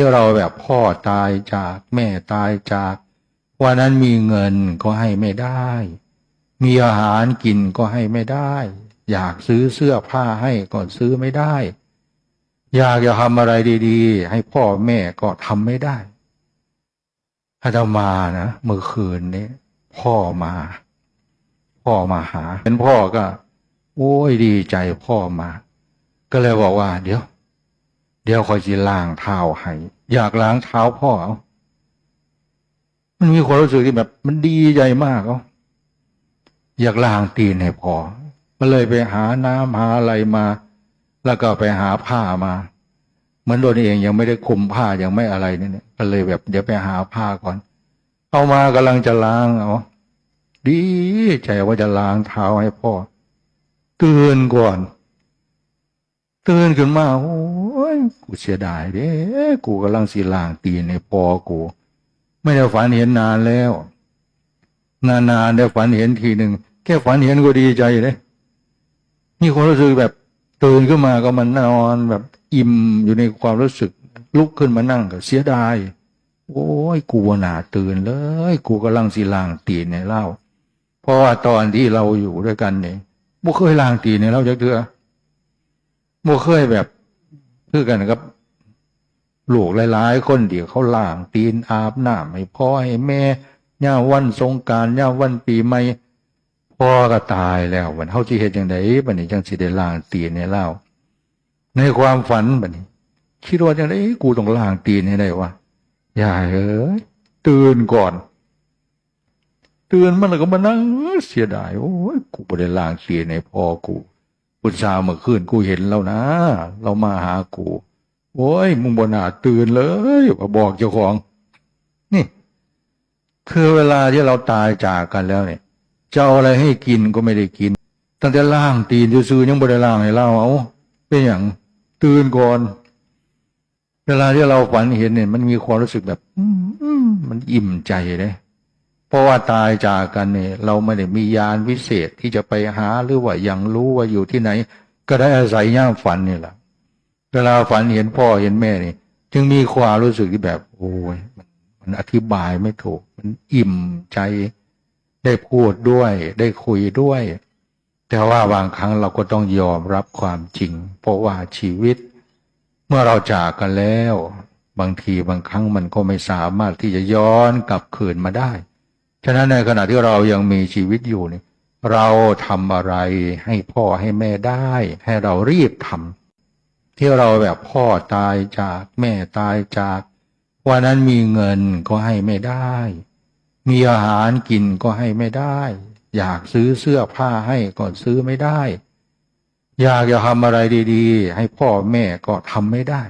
ที่เราแบบพ่อตายจากแม่ตายจากวันนั้นมีเงินก็ให้ไม่ได้ มีอาหารกินก็ให้ไม่ได้ อยากซื้อเสื้อผ้าให้ก็ซื้อไม่ได้ อยากจะทำอะไรดีๆ ให้พ่อแม่ก็ทำไม่ได้อาตมานะเมื่อคืนนี้พ่อมา พ่อมาหา เป็นพ่อก็ โอ้ยดีใจพ่อมา ก็เลยบอกว่า เดี๋ยว เดี๋ยวคอยสิล้างเท้าให้อยากล้างเท้าพ่อเอามันมีความรู้สึกที่แบบ มันดีใจมากเอาอยากล้างตีนให้พ่อก็เลยไปหาน้ำหาอะไรมา แล้วก็ไปหาผ้ามาเหมือนตัวเองยังไม่ได้คุมผ้ายังไม่อะไรเนี่ยก็เลยแบบ เดี๋ยวไปหาผ้าก่อน เอามากำลังจะล้างเอาดีใจว่าจะล้างเท้าให้พ่อตื่นก่อนตื่นขึ้นมาโอ้ กูเสียดายเด้กูกำลังสีล้างตีนในปอกู ไม่ได้ฝันเห็นนานแล้ว นานๆได้ฝันเห็นทีหนึ่งแค่ฝันเห็นก็ดีใจเลยมีความรู้สึกแบบตื่นขึ้นมาก็มันนอนแบบอิ่มอยู่ในความรู้สึก ลุกขึ้นมานั่งก็เสียดายโอ้ยกูหนาตื่นเลย กูกำลังสีล้างตีนในเล่า เพราะว่าตอนที่เราอยู่ด้วยกันเนี่ยบ่เคยล้างตีนในเล่าจักเถื่อบ่เคยแบบ คือกันครับลูกหลายๆ คนเดี๋ยวเขาล่างตีนอาบน้ำให้พ่อให้แม่ย่าวันสงการย่าวันปีใหม่พ่อก็ตายแล้ววันเฮาสิเฮ็ดจังไดบัดนี้จังสิได้ล้างตีนให้เล่าในความฝันบัดนี้ คิดว่าจังไดกูต้องล้างตีนให้ได้วะยายเอ้ยตื่นก่อนตื่นมันแล้วก็มานั่งเสียดายโอ้ยกูบ่ได้ล้างตีนให้พ่อกู พุทธาเมื่อคืนกูเห็นแล้วนะ เรามาหากู โอ้ยมึงบนาตื่นเลยมาบอกเจ้าของ นี่ คือเวลาที่เราตายจากกันแล้วเนี่ยจะเอาอะไรให้กินก็ไม่ได้กิน ตั้งแต่ล่างตีนซื้อยังบ่ได้ล่างให้เราเอาเป็นอย่างตื่นก่อน เวลาที่เราฝันเห็นเนี่ย มันมีความรู้สึกแบบ อืมันอิ่มใจเลย เพราะว่าตายจากกันเนี่ยเราไม่ได้มียานวิเศษที่จะไปหาหรือว่ายังรู้ว่าอยู่ที่ไหน ก็ได้อาศัยย่ามฝันนี่แหละเวลาฝันเห็นพ่อเห็นแม่นี่ จึงมีความรู้สึกที่แบบ โอ้ยมันมันอธิบายไม่ถูก มันอิ่มใจ ได้พูดด้วย ได้คุยด้วย แต่ว่าบางครั้งเราก็ต้องยอมรับความจริง เพราะว่าชีวิต เมื่อเราจากกันแล้ว บางทีบางครั้งมันก็ไม่สามารถที่จะย้อนกลับคืนมาได้ ฉะนั้นในขณะที่เรายังมีชีวิตอยู่นี่เราทำอะไรให้พ่อให้แม่ได้ ให้เรารีบทำที่เราแบบพ่อตายจากแม่ตายจากวันนั้นมีเงินก็ให้ไม่ได้ มีอาหารกินก็ให้ไม่ได้ อยากซื้อเสื้อผ้าให้ก็ซื้อไม่ได้ อยากจะทำอะไรดี ๆ ให้พ่อแม่ก็ทำไม่ได้